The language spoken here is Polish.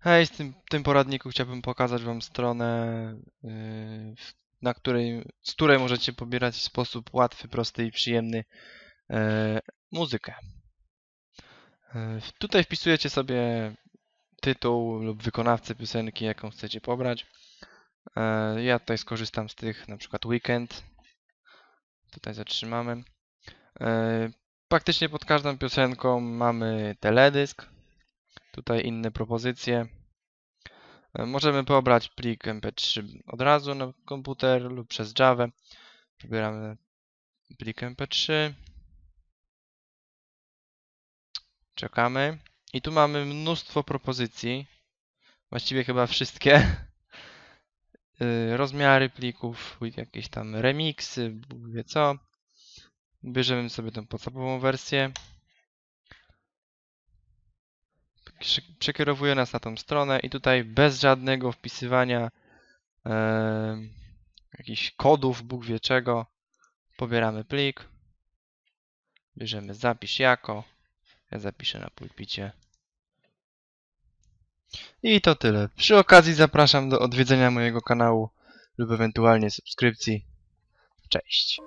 Hej, z tym, tym poradniku chciałbym pokazać Wam stronę, yy, w- na której, z której możecie pobierać w sposób łatwy, prosty i przyjemny yy, muzykę. Yy, Tutaj wpisujecie sobie tytuł lub wykonawcę piosenki, jaką chcecie pobrać. Ja tutaj skorzystam z tych, na przykład Weekend. Tutaj zatrzymamy. Praktycznie pod każdą piosenką mamy teledysk. Tutaj inne propozycje. E, Możemy pobrać plik MP3 od razu na komputer lub przez Java. Pobieramy plik MP3. Czekamy. I tu mamy mnóstwo propozycji. Właściwie chyba wszystkie. Y, Rozmiary plików, jakieś tam remiksy, Bóg wie co. Bierzemy sobie tą podstawową wersję. Przekierowuje nas na tą stronę i tutaj bez żadnego wpisywania em, jakichś kodów, Bóg wie czego, pobieramy plik. Bierzemy zapisz jako. Ja zapiszę na pulpicie. I to tyle. Przy okazji zapraszam do odwiedzenia mojego kanału lub ewentualnie subskrypcji. Cześć.